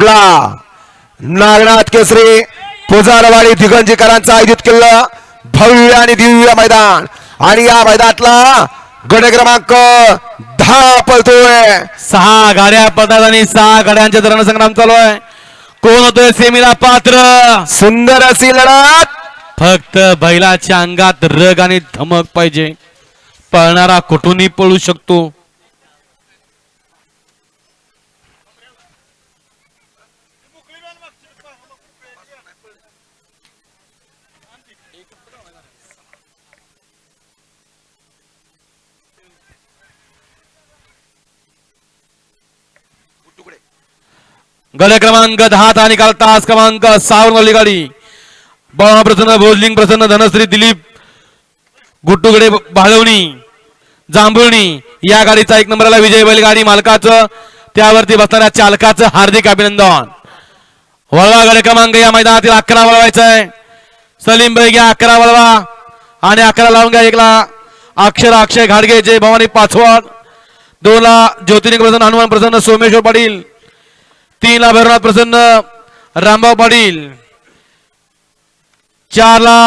आपला नागनाथ केसरी पुजारवाडी दिगंजीकरांचं आयोजित केलं भव्य आणि दिव्य मैदान. आणि या मैदानातला गड क्रमांक दहा पळतोय. सहा गाड्या पडतात आणि सहा गाड्यांच्या दरम्यान संग्राम चालू आहे. कोण होतोय सेमीला पात्र? सुंदर अशी लढत. फक्त बैलाच्या अंगात रग आणि धमक पाहिजे. पळणारा कुठूनही पळू शकतो. गड क्रमांक दहा ता निकाल तास क्रमांक सहावर गाडी. बाळा प्रसन्न भोजलिंग प्रसन्न धनश्री दिलीप गुट्टूगडे भाळवणी जांभुळणी या गाडीचा एक नंबरला विजय बैल गाडी मालकाचं. त्यावरती बसणाऱ्या चालकाचं हार्दिक अभिनंदन. वळवा गड क्रमांक या मैदानातील अकरा वळवायचा आहे सलीम भाई घ्या अकरा वळवा. आणि अकरा लावून घ्या एकला. अक्षर अक्षय घाडगे जय भवानी पाचवड दोनला ज्योतिर्लिंग प्रसन्न हनुमान प्रसन्न सोमेश्वर पाटील. तीन ला भैरवनाथ प्रसन्न रामभाऊ पाटील. चार ला